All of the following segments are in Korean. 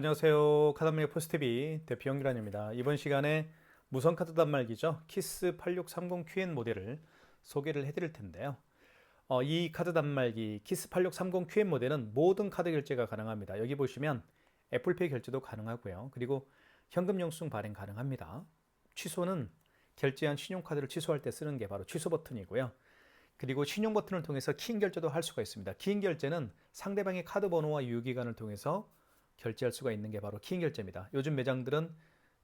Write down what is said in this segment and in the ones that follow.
네, 안녕하세요. 카드말기 포스트비 대표 연기란입니다. 이번 시간에 무선 카드 단말기죠. 키스 8630QN 모델을 소개를 해드릴 텐데요. 어, 이 카드 단말기 키스 8630QN 모델은 모든 카드 결제가 가능합니다. 여기 보시면 애플페이 결제도 가능하고요. 그리고 현금 영수증 발행 가능합니다. 취소는 결제한 신용카드를 취소할 때 쓰는 게 바로 취소 버튼이고요. 그리고 신용 버튼을 통해서 키인 결제도 할 수가 있습니다. 키인 결제는 상대방의 카드 번호와 유효기간을 통해서 결제할 수가 있는 게 바로 키인 결제입니다. 요즘 매장들은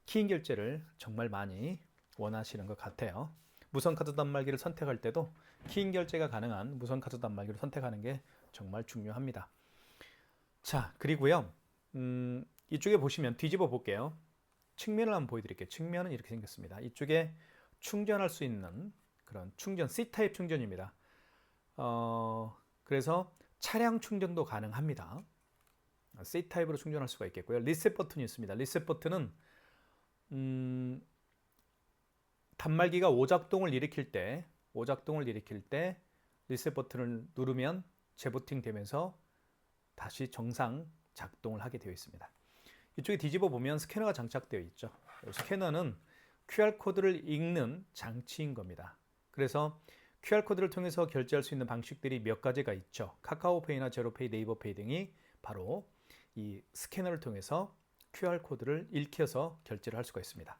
키인 결제를 정말 많이 원하시는 것 같아요. 무선 카드 단말기를 선택할 때도 키인 결제가 가능한 무선 카드 단말기를 선택하는 게 정말 중요합니다. 자, 그리고요. 음, 이쪽에 보시면 뒤집어 볼게요. 측면을 한번 보여드릴게요. 측면은 이렇게 생겼습니다. 이쪽에 충전할 수 있는 그런 충전 C타입 충전입니다. 어, 그래서 차량 충전도 가능합니다. C타입으로 충전할 수가 있겠고요. 리셋 버튼이 있습니다. 리셋 버튼은 음, 단말기가 오작동을 일으킬 때 오작동을 일으킬 때 리셋 버튼을 누르면 재부팅 되면서 다시 정상 작동을 하게 되어 있습니다. 이쪽에 뒤집어 보면 스캐너가 장착되어 있죠. 스캐너는 QR 코드를 읽는 장치인 겁니다. 그래서 QR 코드를 통해서 결제할 수 있는 방식들이 몇 가지가 있죠. 카카오페이나 제로페이, 네이버페이 등이 바로 이 스캐너를 통해서 QR 코드를 읽혀서 결제를 할 수가 있습니다.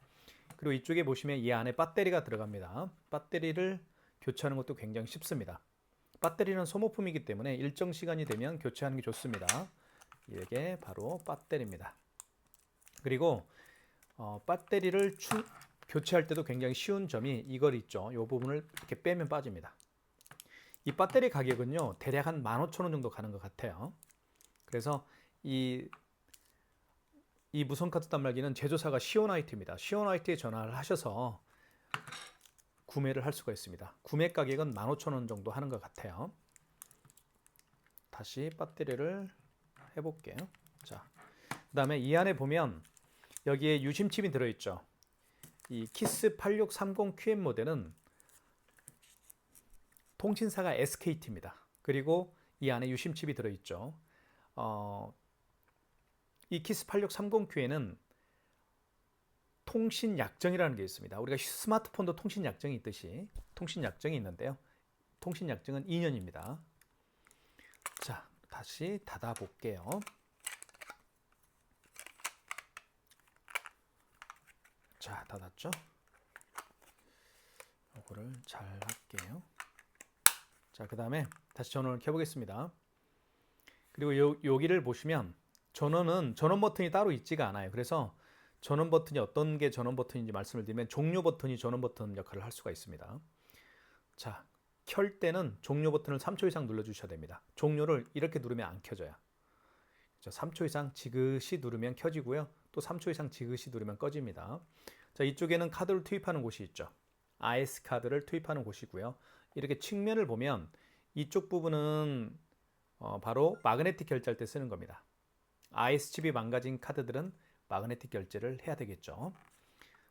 그리고 이쪽에 보시면 이 안에 배터리가 들어갑니다. 배터리를 교체하는 것도 굉장히 쉽습니다. 배터리는 소모품이기 때문에 일정 시간이 되면 교체하는 게 좋습니다. 이게 바로 배터리입니다. 그리고 어, 배터리를 충, 교체할 때도 굉장히 쉬운 점이 이걸 있죠. 이 부분을 이렇게 빼면 빠집니다. 이 배터리 가격은요, 대략 한 15,000원 정도 가는 것 같아요. 그래서 이, 이 무선 카드 단말기는 제조사가 시온하이트입니다. 시온하이트에 전화를 하셔서 구매를 할 수가 있습니다. 구매 가격은 15,000원 정도 하는 것 같아요. 다시 배터리를 해볼게요. 자, 그 다음에 이 안에 보면 여기에 유심칩이 들어있죠. 이 키스 8630QM 모델은 통신사가 SKT입니다. 그리고 이 안에 유심칩이 들어있죠. 어, 이 키스 8630Q에는 통신 약정이라는 게 있습니다. 우리가 스마트폰도 통신 약정이 있듯이 통신 약정이 있는데요. 통신 약정은 2년입니다. 자, 다시 닫아 볼게요. 자, 닫았죠? 이거를 잘 할게요. 자, 그 다음에 다시 전원을 켜보겠습니다. 그리고 요, 여기를 보시면 전원은 전원 버튼이 따로 있지가 않아요. 그래서 전원 버튼이 어떤 게 전원 버튼인지 말씀을 드리면 종료 버튼이 전원 버튼 역할을 할 수가 있습니다. 자, 켤 때는 종료 버튼을 3초 이상 눌러 주셔야 됩니다. 종료를 이렇게 누르면 안 켜져요. 3초 이상 지그시 누르면 켜지고요. 또 3초 이상 지그시 누르면 꺼집니다. 자, 이쪽에는 카드를 투입하는 곳이 있죠. IS 카드를 투입하는 곳이고요. 이렇게 측면을 보면 이쪽 부분은 어, 바로 마그네틱 결제할 때 쓰는 겁니다. IS 칩이 망가진 카드들은 마그네틱 결제를 해야 되겠죠.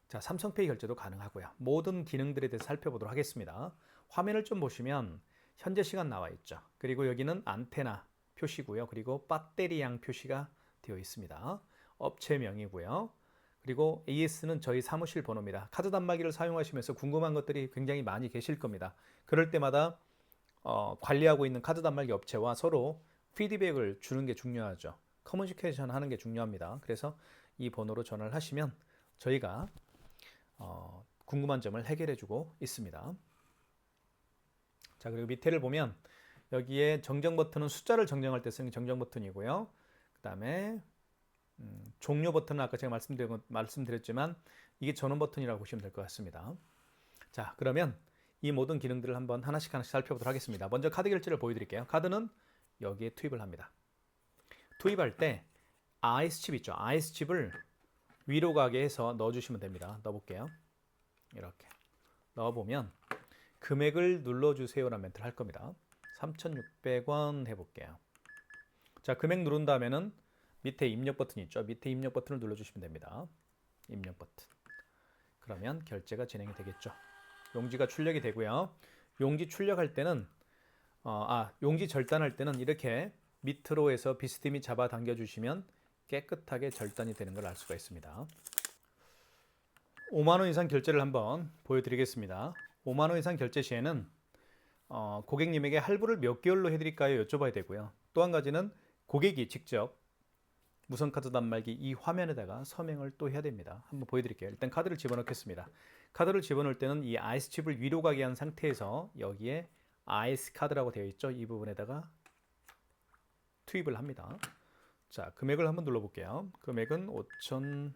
자, 삼성페이 결제도 가능하고요. 모든 기능들에 대해서 살펴보도록 하겠습니다. 화면을 좀 보시면 현재 시간 나와 있죠. 그리고 여기는 안테나 표시고요. 그리고 배터리양 표시가 되어 있습니다. 업체명이고요. 그리고 AS는 저희 사무실 번호입니다. 카드 단말기를 사용하시면서 궁금한 것들이 굉장히 많이 계실 겁니다. 그럴 때마다 어, 관리하고 있는 카드 단말기 업체와 서로 피드백을 주는 게 중요하죠. 커뮤니케이션 하는 게 중요합니다. 그래서 이 번호로 전화를 하시면 저희가 어, 궁금한 점을 해결해 주고 있습니다. 자, 그리고 밑에를 보면 여기에 정정 버튼은 숫자를 정정할 때 쓰는 정정 버튼이고요. 그 다음에 음, 종료 버튼은 아까 제가 말씀드렸, 말씀드렸지만 이게 전원 버튼이라고 보시면 될 것 같습니다. 자, 그러면 이 모든 기능들을 한번 하나씩 하나씩 살펴보도록 하겠습니다. 먼저 카드 결제를 보여드릴게요. 카드는 여기에 투입을 합니다. 투입할 때 IS 칩 있죠. IS 칩을 위로 가게 해서 넣어주시면 됩니다. 넣어볼게요. 이렇게 넣어보면 금액을 눌러주세요라는 멘트를 할 겁니다. 3,600원 해볼게요. 자, 금액 누른 다음에는 밑에 입력 버튼 있죠. 밑에 입력 버튼을 눌러주시면 됩니다. 입력 버튼. 그러면 결제가 진행이 되겠죠. 용지가 출력이 되고요. 용지 출력할 때는 어, 아 용지 절단할 때는 이렇게 밑으로 해서 비스듬히 잡아 당겨 주시면 깨끗하게 절단이 되는 걸 알 수가 있습니다. 5만 원 이상 결제를 한번 보여드리겠습니다. 5만 원 이상 결제 시에는 어, 고객님에게 할부를 몇 개월로 해드릴까요? 여쭤봐야 되고요. 또 한 가지는 고객이 직접 무선카드 단말기 이 화면에다가 서명을 또 해야 됩니다. 한번 보여드릴게요. 일단 카드를 집어넣겠습니다. 카드를 집어넣을 때는 이 아이스 칩을 위로 가게 한 상태에서 여기에 아이스 카드라고 되어 있죠. 이 부분에다가 투입을 합니다. 자, 금액을 한번 눌러볼게요. 금액은 5천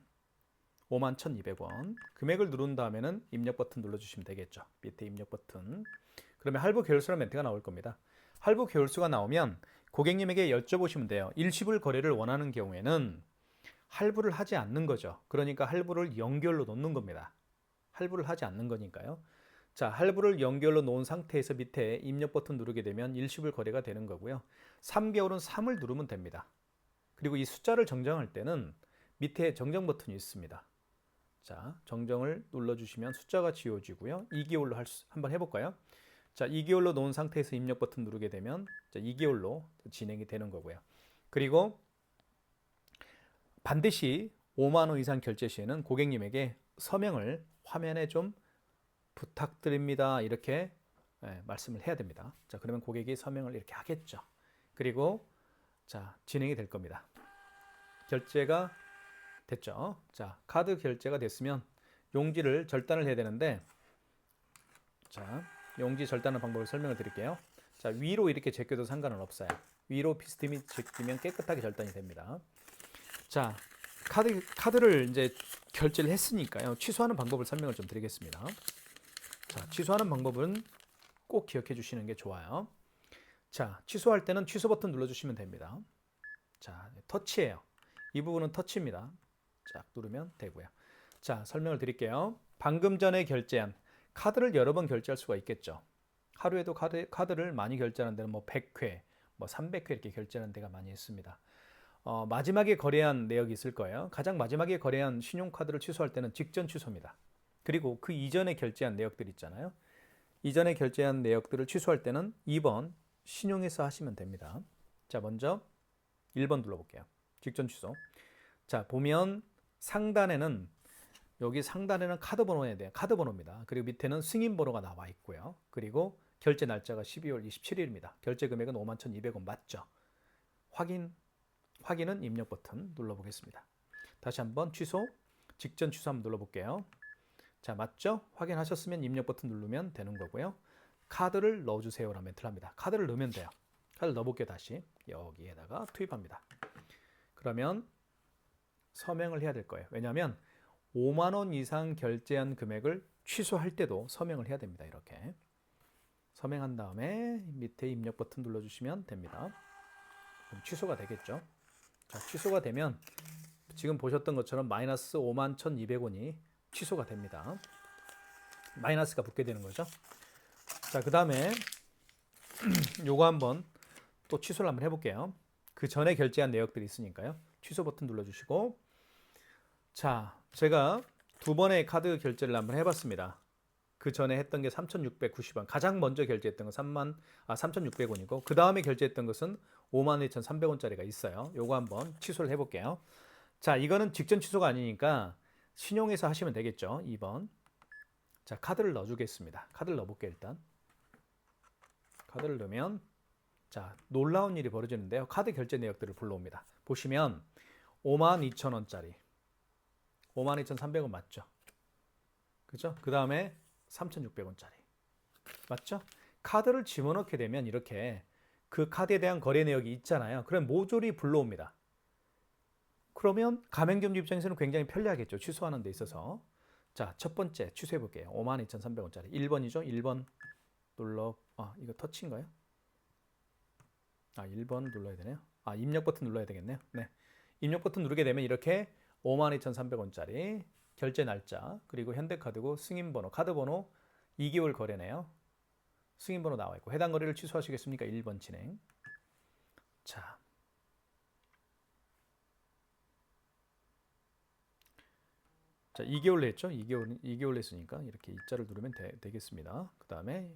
5만 1,200원. 금액을 누른 다음에는 입력 버튼 눌러주시면 되겠죠. 밑에 입력 버튼. 그러면 할부 계열수라는 멘트가 나올 겁니다. 할부 계열수가 나오면 고객님에게 여쭤보시면 돼요. 일시불 거래를 원하는 경우에는 할부를 하지 않는 거죠. 그러니까 할부를 연결로 놓는 겁니다. 할부를 하지 않는 거니까요. 자, 할부를 연결로 놓은 상태에서 밑에 입력 버튼 누르게 되면 일시불 거래가 되는 거고요. 3개월은 3을 누르면 됩니다. 그리고 이 숫자를 정정할 때는 밑에 정정 버튼이 있습니다. 자, 정정을 눌러주시면 숫자가 지워지고요. 2개월로 할 수, 한번 해볼까요? 자, 2개월로 놓은 상태에서 입력 버튼 누르게 되면 자, 2개월로 진행이 되는 거고요. 그리고 반드시 5만 원 이상 결제 시에는 고객님에게 서명을 화면에 좀 부탁드립니다. 이렇게 예, 말씀을 해야 됩니다. 자, 그러면 고객이 서명을 이렇게 하겠죠. 그리고 자, 진행이 될 겁니다. 결제가 됐죠. 자, 카드 결제가 됐으면 용지를 절단을 해야 되는데 자, 용지 절단하는 방법을 설명을 드릴게요. 자, 위로 이렇게 제껴도 상관은 없어요. 위로 비스듬히 제끼면 깨끗하게 절단이 됩니다. 자, 카드 카드를 이제 결제를 했으니까요. 취소하는 방법을 설명을 좀 드리겠습니다. 자, 취소하는 방법은 꼭 기억해 주시는 게 좋아요. 자, 취소할 때는 취소 버튼 눌러 주시면 됩니다. 자, 터치예요. 이 부분은 터치입니다. 쫙 누르면 되고요. 자, 설명을 드릴게요. 방금 전에 결제한 카드를 여러 번 결제할 수가 있겠죠. 하루에도 카드, 카드를 많이 결제하는 데는 뭐 100회, 뭐 300회 이렇게 결제하는 데가 많이 있습니다. 어, 마지막에 거래한 내역이 있을 거예요. 가장 마지막에 거래한 신용카드를 취소할 때는 직전 취소입니다. 그리고 그 이전에 결제한 내역들 있잖아요. 이전에 결제한 내역들을 취소할 때는 2번 신용에서 하시면 됩니다. 자, 먼저 1번 눌러볼게요. 직전 취소. 자, 보면 상단에는 여기 상단에는 카드 번호에 대한 카드 번호입니다. 그리고 밑에는 승인 번호가 나와 있고요. 그리고 결제 날짜가 12월 27일입니다. 결제 금액은 51,200원 맞죠? 확인 확인은 입력 버튼 눌러 보겠습니다. 다시 한번 취소 직전 취소 한번 눌러 볼게요. 자, 맞죠? 확인하셨으면 입력 버튼 누르면 되는 거고요. 카드를 넣어 주세요 라는 멘트를 합니다. 카드를 넣으면 돼요. 카드를 넣어 볼게요, 다시. 여기에다가 투입합니다. 그러면 서명을 해야 될 거예요. 왜냐하면 5만 원 이상 결제한 금액을 취소할 때도 서명을 해야 됩니다. 이렇게 서명한 다음에 밑에 입력 버튼 눌러주시면 됩니다. 그럼 취소가 되겠죠. 자, 취소가 되면 지금 보셨던 것처럼 마이너스 5만 1,200원이 취소가 됩니다. 마이너스가 붙게 되는 거죠. 자, 그 다음에 요거 한번 또 취소를 한번 해볼게요. 그 전에 결제한 내역들이 있으니까요. 취소 버튼 눌러주시고 자, 제가 두 번의 카드 결제를 한번 해봤습니다. 그 전에 했던 게 3,690원. 가장 먼저 결제했던 건 3만 아 3,600원이고 그 다음에 결제했던 것은 52,300원짜리가 있어요. 요거 한번 취소를 해볼게요. 자, 이거는 직전 취소가 아니니까 신용해서 하시면 되겠죠. 2번. 자, 카드를 넣어주겠습니다. 카드를 넣어볼게요 일단. 카드를 넣으면 자 놀라운 일이 벌어지는데요. 카드 결제 내역들을 불러옵니다. 보시면 52,000원짜리 52,300원 맞죠? 그죠? 그 다음에 3,600원짜리. 맞죠? 카드를 집어넣게 되면 이렇게 그 카드에 대한 거래 내역이 있잖아요. 그럼 모조리 불러옵니다. 그러면 가맹점주 입장에서는 굉장히 편리하겠죠. 취소하는 데 있어서. 자, 첫 번째 취소해 볼게요. 52,300원짜리. 1번이죠. 1번 눌러, 아, 이거 터치인가요? 아, 1번 눌러야 되네요. 아, 입력 버튼 눌러야 되겠네요. 네. 입력 버튼 누르게 되면 이렇게 52,300원짜리 결제 날짜 그리고 현대카드고 승인 번호 카드 번호 2개월 거래네요. 승인 번호 나와 있고 해당 거래를 취소하시겠습니까? 1번 진행. 자. 자, 2개월 냈죠? 2개월 2개월 냈으니까 이렇게 입자를 누르면 되, 겠습니다 그 다음에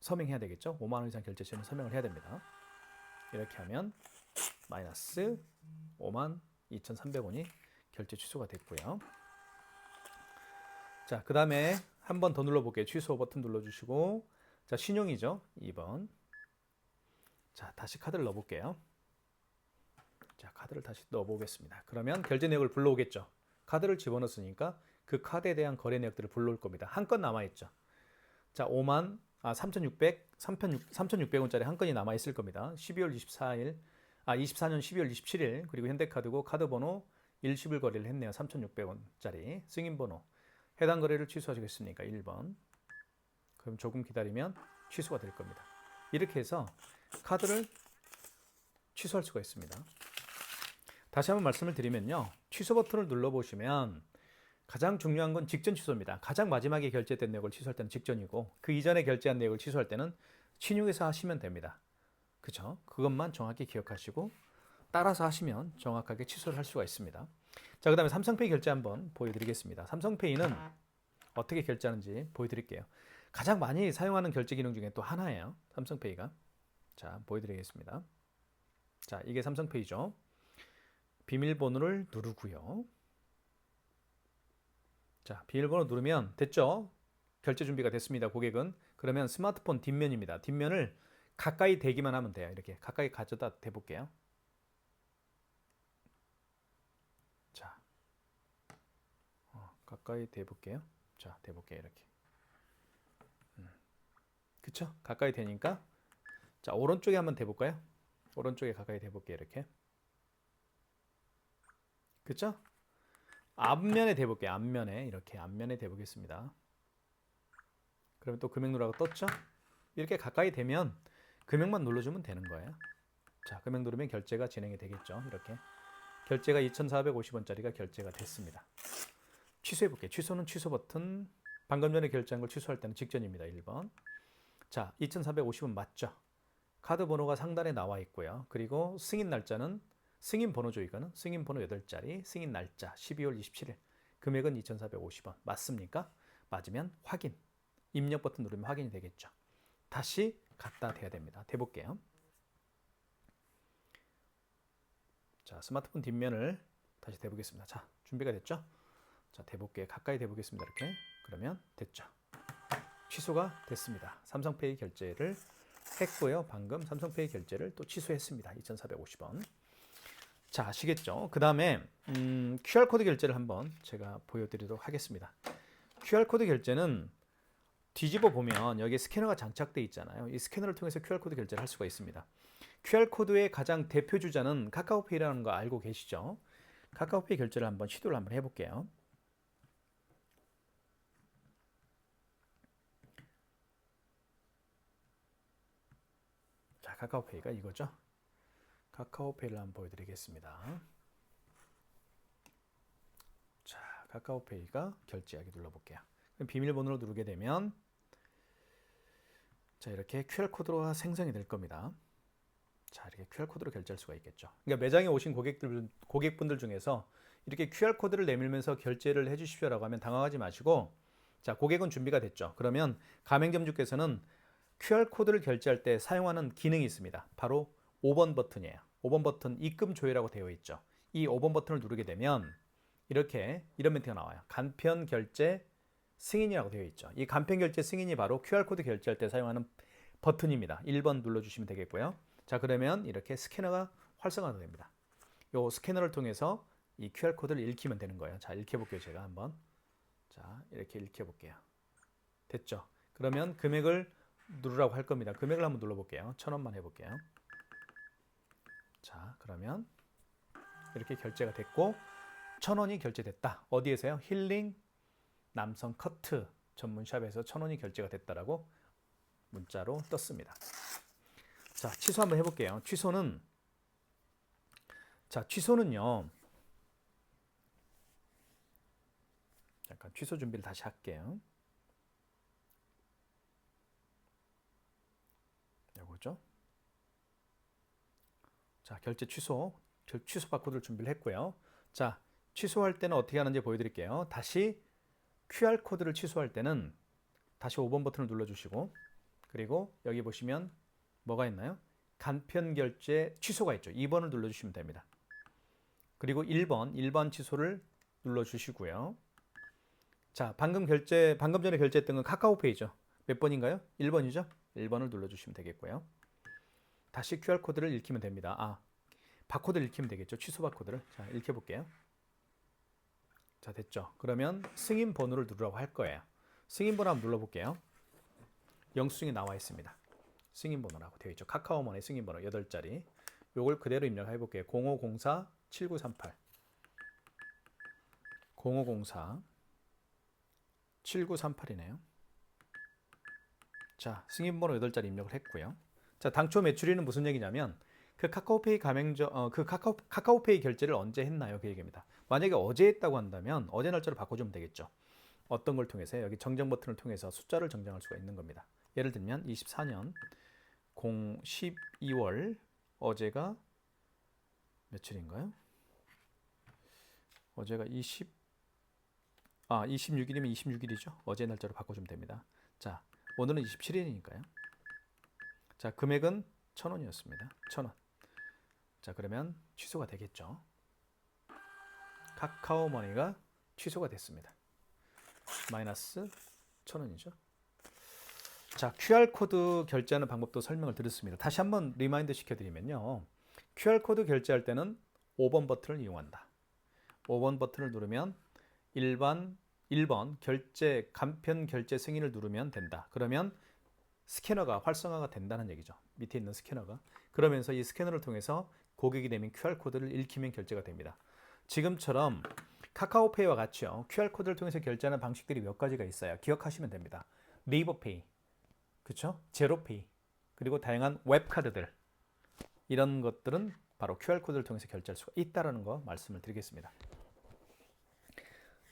서명해야 되겠죠? 5만 원 이상 결제 시에는 서명을 해야 됩니다. 이렇게 하면 마이너스 5만 2,300원이 결제 취소가 됐고요. 자, 그 다음에 한 번 더 눌러볼게요. 취소 버튼 눌러주시고 자, 신용이죠. 2번. 자, 다시 카드를 넣어볼게요. 자, 카드를 다시 넣어보겠습니다. 그러면 결제 내역을 불러오겠죠. 카드를 집어넣었으니까 그 카드에 대한 거래 내역들을 불러올 겁니다. 한 건 남아있죠. 자, 5만, 아, 3,600, 3,600원짜리 한 건이 남아있을 겁니다. 12월 24일, 아, 24년 12월 27일, 그리고 현대카드고 카드 번호 1십을 거래를 했네요. 3,600원짜리. 승인 번호. 해당 거래를 취소하시겠습니까? 1번. 그럼 조금 기다리면 취소가 될 겁니다. 이렇게 해서 카드를 취소할 수가 있습니다. 다시 한번 말씀을 드리면요. 취소 버튼을 눌러보시면 가장 중요한 건 직전 취소입니다. 가장 마지막에 결제된 내역을 취소할 때는 직전이고 그 이전에 결제한 내역을 취소할 때는 신용해서 하시면 됩니다. 그죠? 그것만 정확히 기억하시고 따라서 하시면 정확하게 취소를 할 수가 있습니다. 자, 그 다음에 삼성페이 결제 한번 보여드리겠습니다. 삼성페이는 어떻게 결제하는지 보여드릴게요. 가장 많이 사용하는 결제 기능 중에 또 하나예요. 삼성페이가. 자, 보여드리겠습니다. 자, 이게 삼성페이죠. 비밀번호를 누르고요. 자, 비밀번호 누르면 됐죠? 결제 준비가 됐습니다. 고객은. 그러면 스마트폰 뒷면입니다. 뒷면을 가까이 대기만 하면 돼요. 이렇게 가까이 가져다 대볼게요. 자, 어, 가까이 대볼게요. 자, 대볼게요. 이렇게. 음. 그쵸? 가까이 되니까. 자, 오른쪽에 한번 대볼까요? 오른쪽에 가까이 대볼게요. 이렇게. 그쵸? 앞면에 대볼게요. 앞면에. 이렇게 앞면에 대보겠습니다. 그러면 또 금액 누르라고 떴죠? 이렇게 가까이 되면 금액만 눌러주면 되는 거예요. 자, 금액 누르면 결제가 진행이 되겠죠. 이렇게. 결제가 2,450원짜리가 결제가 됐습니다. 취소해 볼게요. 취소는 취소 버튼. 방금 전에 결제한 걸 취소할 때는 직전입니다. 1번. 자, 2,450원 맞죠? 카드 번호가 상단에 나와 있고요. 그리고 승인 날짜는 승인 번호죠, 이거는. 승인 번호 8자리, 승인 날짜 12월 27일. 금액은 2,450원. 맞습니까? 맞으면 확인. 입력 버튼 누르면 확인이 되겠죠. 다시 갖다 대야 됩니다. 대볼게요. 자, 스마트폰 뒷면을 다시 대보겠습니다. 자, 준비가 됐죠? 자, 대볼게요. 가까이 대보겠습니다. 이렇게. 그러면 됐죠. 취소가 됐습니다. 삼성페이 결제를 했고요. 방금 삼성페이 결제를 또 취소했습니다. 2,450원. 자, 아시겠죠? 그 다음에 음, QR코드 결제를 한번 제가 보여드리도록 하겠습니다. QR코드 결제는 뒤집어 보면 여기 스캐너가 장착되어 있잖아요. 이 스캐너를 통해서 QR코드 결제를 할 수가 있습니다. QR코드의 가장 대표 주자는 카카오페이라는 거 알고 계시죠? 카카오페이 결제를 한번 시도를 한번 해볼게요. 자, 카카오페이가 이거죠. 카카오페이를 한번 보여드리겠습니다. 자, 카카오페이가 결제하기 눌러볼게요. 비밀번호를 누르게 되면 자 이렇게 QR 코드가 생성이 될 겁니다. 자 이렇게 QR 코드로 결제할 수가 있겠죠. 그러니까 매장에 오신 고객들 고객분들 중에서 이렇게 QR 코드를 내밀면서 결제를 해주십시오 라고 하면 당황하지 마시고 자 고객은 준비가 됐죠. 그러면 가맹점주께서는 QR 코드를 결제할 때 사용하는 기능이 있습니다. 바로 5번 버튼이에요. 5번 버튼 입금 조회라고 되어 있죠. 이 5번 버튼을 누르게 되면 이렇게 이런 멘트가 나와요. 간편 결제 승인이라고 되어 있죠. 이 간편 결제 승인이 바로 QR코드 결제할 때 사용하는 버튼입니다. 1번 눌러주시면 되겠고요. 자, 그러면 이렇게 스캐너가 활성화가 됩니다. 이 스캐너를 통해서 이 QR코드를 읽히면 되는 거예요. 자, 읽혀볼게요. 제가 한번. 자, 이렇게 읽혀볼게요. 됐죠? 그러면 금액을 누르라고 할 겁니다. 금액을 한번 눌러볼게요. 천 원만 해볼게요. 자, 그러면 이렇게 결제가 됐고 천 원이 결제됐다. 어디에서요? 힐링 남성 커트 전문샵에서 천 원이 결제가 됐다라고 문자로 떴습니다. 자, 취소 한번 해볼게요. 취소는 자, 취소는요. 잠깐 취소 준비를 다시 할게요. 요거죠. 자, 결제 취소. 취소 바코드를 준비를 했고요. 자, 취소할 때는 어떻게 하는지 보여드릴게요. 다시 QR 코드를 취소할 때는 다시 5번 버튼을 눌러주시고 그리고 여기 보시면 뭐가 있나요? 간편 결제 취소가 있죠. 2번을 눌러 주시면 됩니다. 그리고 1번, 1번 취소를 눌러 주시고요. 자, 방금 결제 방금 전에 결제했던 건 카카오페이죠. 몇 번인가요? 1번이죠? 1번을 눌러 주시면 되겠고요. 다시 QR 코드를 읽히면 됩니다. 아, 바코드를 읽히면 되겠죠. 취소 바코드를. 자, 읽혀 볼게요. 자, 됐죠. 그러면 승인 번호를 누르라고 할 거예요. 승인 번호 한번 눌러 볼게요. 영수증에 나와 있습니다. 승인 번호라고 되어 있죠. 카카오머니 승인 번호 8자리. 요걸 그대로 입력해 볼게요. 0504 7938 0504 7938이네요. 자, 승인 번호 8자리 입력을 했고요. 자, 당초 매출이는 무슨 얘기냐면 그 카카오페이 가맹점 어, 그 카카오 카카오페이 결제를 언제 했나요? 그 얘기입니다. 만약에 어제 했다고 한다면 어제 날짜로 바꿔 주면 되겠죠. 어떤 걸 통해서 여기 정정 버튼을 통해서 숫자를 정정할 수가 있는 겁니다. 예를 들면 24년 0 12월 어제가 며칠인가요? 어제가 20 아, 26일이면 26일이죠. 어제 날짜로 바꿔 주면 됩니다. 자, 오늘은 27일이니까요. 자, 금액은 1,000원이었습니다. 1,000원. 자, 그러면 취소가 되겠죠. 카카오 머니가 취소가 됐습니다. 마이너스 1,000원이죠. 자, QR 코드 결제하는 방법도 설명을 드렸습니다. 다시 한번 리마인드 시켜드리면요. QR 코드 결제할 때는 5번 버튼을 이용한다. 5번 버튼을 누르면 일반 1번 결제 간편 결제 승인을 누르면 된다. 그러면 스캐너가 활성화가 된다는 얘기죠. 밑에 있는 스캐너가. 그러면서 이 스캐너를 통해서 고객이 내민 QR 코드를 읽히면 결제가 됩니다. 지금처럼 카카오페이와 같이요. QR 코드를 통해서 결제하는 방식들이 몇 가지가 있어요. 기억하시면 됩니다. 네이버페이, 그렇죠? 제로페이, 그리고 다양한 웹 카드들 이런 것들은 바로 QR 코드를 통해서 결제할 수가 있다라는 거 말씀을 드리겠습니다.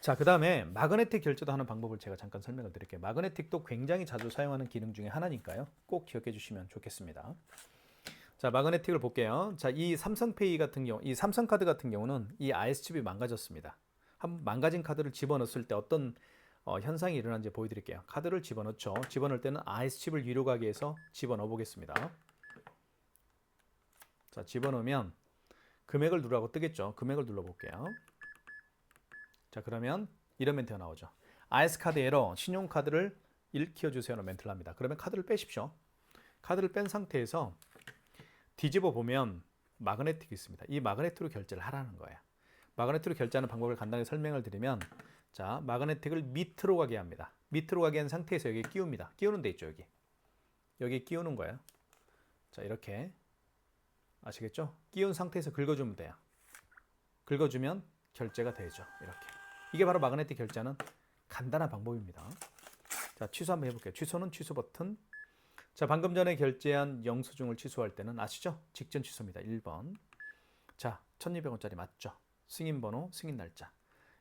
자, 그 다음에 마그네틱 결제도 하는 방법을 제가 잠깐 설명을 드릴게요. 마그네틱도 굉장히 자주 사용하는 기능 중에 하나니까요. 꼭 기억해 주시면 좋겠습니다. 자, 마그네틱을 볼게요. 자, 이 삼성페이 같은 경우, 이 삼성카드 같은 경우는 이 IS칩이 망가졌습니다. 한 망가진 카드를 집어넣었을 때 어떤 어, 현상이 일어나는지 보여드릴게요. 카드를 집어넣죠. 집어넣을 때는 IS칩을 위로 가게 해서 집어넣어 보겠습니다. 자, 집어넣으면 금액을 누르라고 뜨겠죠. 금액을 눌러볼게요. 자, 그러면 이런 멘트가 나오죠. IS카드 에러, 신용카드를 일으켜 주세요는 멘트를 합니다. 그러면 카드를 빼십시오. 카드를 뺀 상태에서 뒤집어 보면 마그네틱이 있습니다. 이 마그네틱으로 결제를 하라는 거예요. 마그네틱으로 결제하는 방법을 간단히 설명을 드리면 자, 마그네틱을 밑으로 가게 합니다. 밑으로 가게 한 상태에서 여기 끼웁니다. 끼우는 데 있죠, 여기. 여기 끼우는 거예요. 자, 이렇게 아시겠죠? 끼운 상태에서 긁어주면 돼요. 긁어주면 결제가 되죠. 이렇게. 이게 바로 마그네틱 결제하는 간단한 방법입니다. 자, 취소 한번 해볼게요. 취소는 취소 버튼. 자, 방금 전에 결제한 영수증을 취소할 때는 아시죠? 직전 취소입니다. 1번. 자, 1200원짜리 맞죠? 승인 번호, 승인 날짜.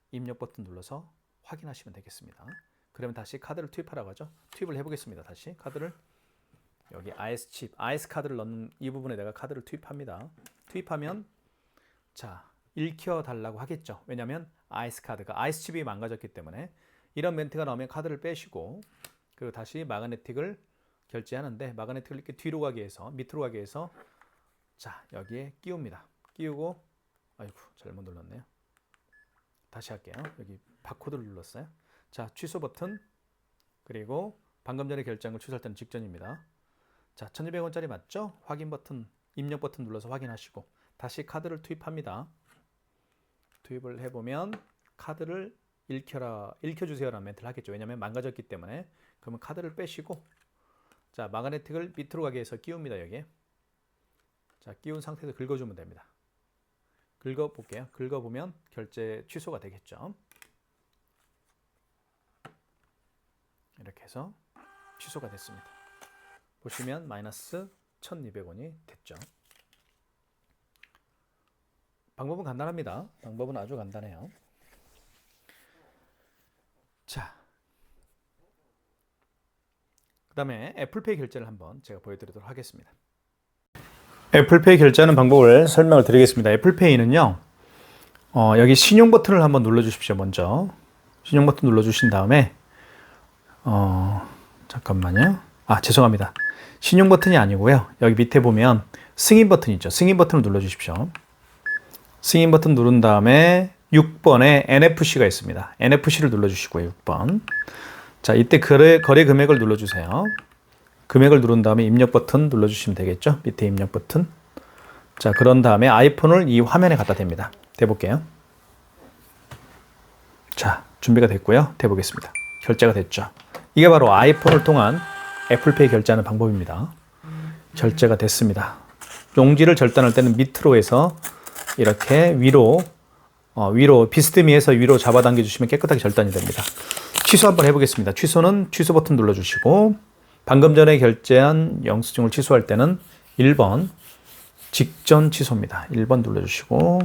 입력 버튼 눌러서 확인하시면 되겠습니다. 그러면 다시 카드를 투입하라고 하죠. 투입을 해보겠습니다. 다시 카드를 여기 IS 칩, IS 카드를 넣는 이 부분에 내가 카드를 투입합니다. 투입하면 자 읽혀 달라고 하겠죠. 왜냐하면 IS 카드가 IS 칩이 망가졌기 때문에 이런 멘트가 나오면 카드를 빼시고 그리고 다시 마그네틱을 결제하는데 마그네틱을 이렇게 뒤로 가게 해서 밑으로 가게 해서 자 여기에 끼웁니다. 끼우고 아이고 잘못 눌렀네요. 다시 할게요. 여기 바코드를 눌렀어요. 자 취소 버튼 그리고 방금 전에 결제한 걸 취소할 때는 직전입니다. 자 1200원짜리 맞죠? 확인 버튼 입력 버튼 눌러서 확인하시고 다시 카드를 투입합니다. 투입을 해보면 카드를 읽혀라 읽혀주세요라는 멘트를 하겠죠. 왜냐하면 망가졌기 때문에 그러면 카드를 빼시고 자 마그네틱을 밑으로 가게 해서 끼웁니다 여기에 자 끼운 상태에서 긁어주면 됩니다. 긁어볼게요. 긁어보면 결제 취소가 되겠죠. 이렇게 해서 취소가 됐습니다. 보시면 마이너스 1200원이 됐죠. 방법은 간단합니다. 방법은 아주 간단해요. 자, 그 다음에 애플페이 결제를 한번 제가 보여드리도록 하겠습니다. 애플페이 결제하는 방법을 설명을 드리겠습니다. 애플페이는요, 어, 여기 신용 버튼을 한번 눌러주십시오. 먼저 신용 버튼 눌러주신 다음에 어, 잠깐만요. 아 죄송합니다. 신용 버튼이 아니고요. 여기 밑에 보면 승인 버튼 있죠. 승인 버튼을 눌러 주십시오. 승인 버튼 누른 다음에 6번에 NFC가 있습니다. NFC를 눌러 주시고요. 6번. 자, 이때 거래 거래 금액을 눌러 주세요. 금액을 누른 다음에 입력 버튼 눌러 주시면 되겠죠? 밑에 입력 버튼. 자, 그런 다음에 아이폰을 이 화면에 갖다 댑니다. 대볼게요. 자, 준비가 됐고요. 대보겠습니다. 결제가 됐죠. 이게 바로 아이폰을 통한 애플페이 결제하는 방법입니다. 결제가 됐습니다. 용지를 절단할 때는 밑으로 해서 이렇게 위로 어, 위로 비스듬히해서 위로 잡아당겨 주시면 깨끗하게 절단이 됩니다. 취소 한번 해보겠습니다. 취소는 취소 버튼 눌러주시고 방금 전에 결제한 영수증을 취소할 때는 1번 직전 취소입니다. 1번 눌러주시고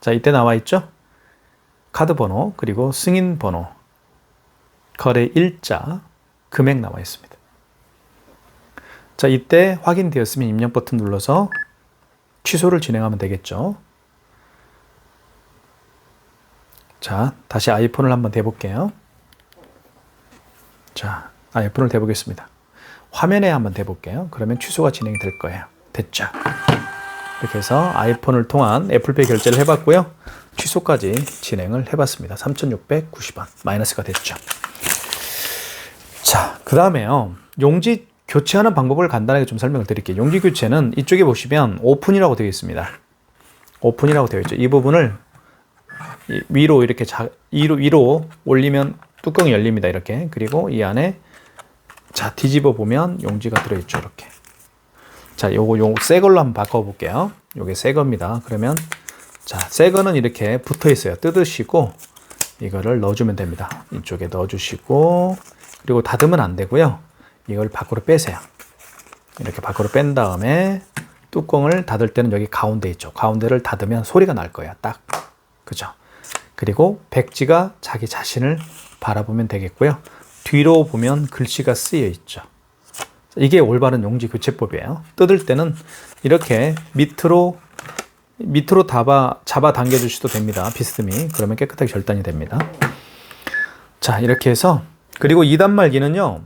자 이때 나와 있죠? 카드 번호 그리고 승인 번호 거래 일자 금액 나와 있습니다. 자 이때 확인되었으면 입력 버튼 눌러서 취소를 진행하면 되겠죠. 자 다시 아이폰을 한번 대볼게요. 자 아이폰을 대보겠습니다. 화면에 한번 대볼게요. 그러면 취소가 진행이 될 거예요. 됐죠? 이렇게 해서 아이폰을 통한 애플페이 결제를 해봤고요. 취소까지 진행을 해봤습니다. 3,690원 마이너스가 됐죠. 자, 그 다음에요. 용지 교체하는 방법을 간단하게 좀 설명을 드릴게요. 용지 교체는 이쪽에 보시면 오픈이라고 되어 있습니다. 오픈이라고 되어 있죠. 이 부분을 위로 이렇게 자, 위로, 위로 올리면 뚜껑이 열립니다. 이렇게. 그리고 이 안에 자, 뒤집어 보면 용지가 들어있죠. 이렇게. 자, 요거 요새 걸로 한번 바꿔 볼게요. 요게 새 겁니다. 그러면 자, 새 거는 이렇게 붙어 있어요. 뜯으시고 이거를 넣어 주면 됩니다. 이쪽에 넣어 주시고 그리고 닫으면 안 되고요. 이걸 밖으로 빼세요. 이렇게 밖으로 뺀 다음에 뚜껑을 닫을 때는 여기 가운데 있죠. 가운데를 닫으면 소리가 날 거예요. 딱. 그죠? 그리고 백지가 자기 자신을 바라보면 되겠고요. 뒤로 보면 글씨가 쓰여 있죠. 이게 올바른 용지 교체법이에요. 뜯을 때는 이렇게 밑으로 밑으로 잡아, 잡아 당겨 주셔도 됩니다. 비스듬히. 그러면 깨끗하게 절단이 됩니다. 자, 이렇게 해서 그리고 이 단말기는요.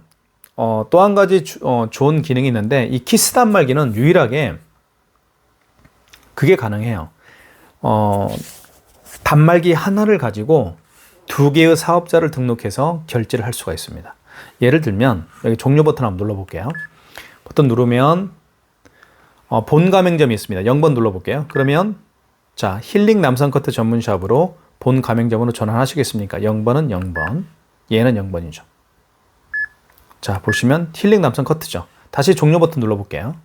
어, 또 한 가지 주, 어, 좋은 기능이 있는데 이 키스 단말기는 유일하게 그게 가능해요. 어, 단말기 하나를 가지고 두 개의 사업자를 등록해서 결제를 할 수가 있습니다. 예를 들면 여기 종료 버튼 한번 눌러볼게요. 버튼 누르면 어, 본 가맹점이 있습니다. 0번 눌러볼게요. 그러면 자 힐링 남성 커트 전문샵으로 본 가맹점으로 전환하시겠습니까? 0번은 0번, 얘는 0번이죠. 자 보시면 힐링 남성 커트죠. 다시 종료 버튼 눌러볼게요.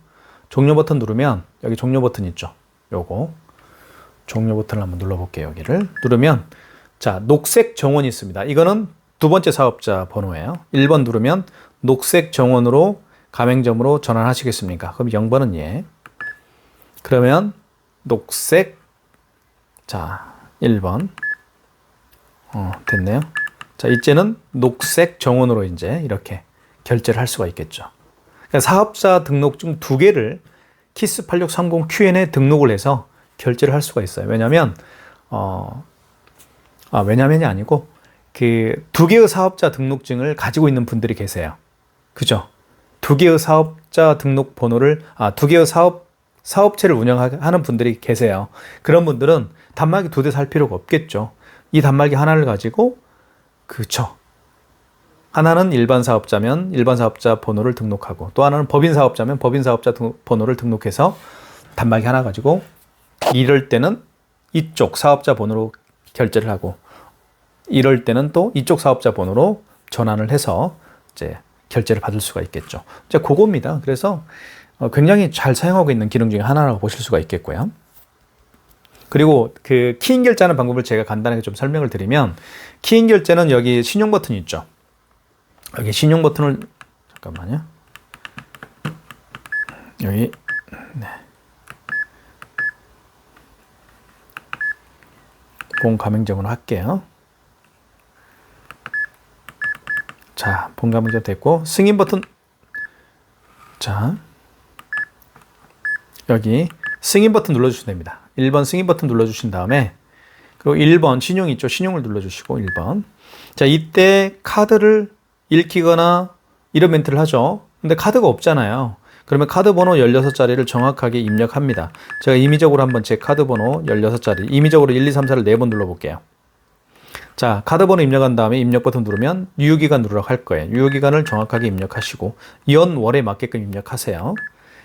종료 버튼 누르면 여기 종료 버튼 있죠. 요거 종료 버튼을 한번 눌러볼게요. 여기를 누르면 자 녹색 정원이 있습니다. 이거는 두 번째 사업자 번호예요. 1번 누르면 녹색 정원으로 가맹점으로 전환하시겠습니까? 그럼 0번은 예. 그러면 녹색 자 1번 어, 됐네요. 자 이제는 녹색 정원으로 이제 이렇게 결제를 할 수가 있겠죠. 그러니까 사업자 등록증 두 개를 키스 8630 QN에 등록을 해서 결제를 할 수가 있어요. 왜냐하면 어, 아, 왜냐면이 아니고 그 두 개의 사업자 등록증을 가지고 있는 분들이 계세요. 그죠? 두 개의 사업자 등록 번호를 아, 두 개의 사업 사업체를 운영하는 분들이 계세요. 그런 분들은 단말기 두 대 살 필요가 없겠죠. 이 단말기 하나를 가지고 그쵸. 하나는 일반 사업자면 일반 사업자 번호를 등록하고 또 하나는 법인 사업자면 법인 사업자 번호를 등록해서 단말기 하나 가지고 이럴 때는 이쪽 사업자 번호로 결제를 하고 이럴 때는 또 이쪽 사업자 번호로 전환을 해서 이제 결제를 받을 수가 있겠죠. 이제 그겁니다. 그래서 어, 굉장히 잘 사용하고 있는 기능 중에 하나라고 보실 수가 있겠고요. 그리고 그 키인 결제하는 방법을 제가 간단하게 좀 설명을 드리면 키인 결제는 여기 신용 버튼이 있죠. 여기 신용 버튼을 잠깐만요. 여기 네. 본 가맹점으로 할게요. 자, 본 가맹점 됐고 승인 버튼 자 여기 승인 버튼 눌러주시면 됩니다. 1번 승인 버튼 눌러주신 다음에 그리고 1번 신용 있죠. 신용을 눌러주시고 1번 자 이때 카드를 읽히거나 이런 멘트를 하죠. 근데 카드가 없잖아요. 그러면 카드 번호 16자리를 정확하게 입력합니다. 제가 임의적으로 한번 제 카드 번호 16자리, 임의적으로 1, 2, 3, 4를 4번 눌러볼게요. 자, 카드 번호 입력한 다음에 입력 버튼 누르면 유효기간 누르라고 할 거예요. 유효기간을 정확하게 입력하시고 연월에 맞게끔 입력하세요.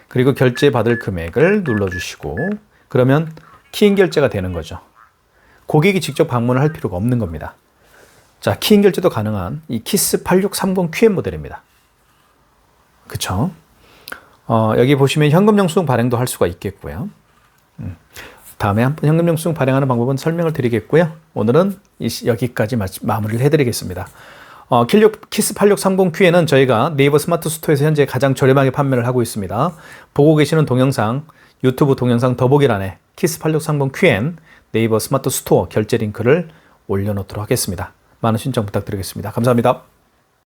그리고 결제 받을 금액을 눌러주시고 그러면 키인 결제가 되는 거죠. 고객이 직접 방문을 할 필요가 없는 겁니다. 자, 키인 결제도 가능한 이 키스 8630 QM 모델입니다. 그쵸? 어, 여기 보시면 현금 영수증 발행도 할 수가 있겠고요. 음, 다음에 한번 현금 영수증 발행하는 방법은 설명을 드리겠고요. 오늘은 여기까지 마, 마무리를 해드리겠습니다. 어, 키스 8630Q에는 저희가 네이버 스마트 스토어에서 현재 가장 저렴하게 판매를 하고 있습니다. 보고 계시는 동영상, 유튜브 동영상 더보기란에 키스 8630QN 네이버 스마트 스토어 결제 링크를 올려놓도록 하겠습니다. 많은 신청 부탁드리겠습니다. 감사합니다.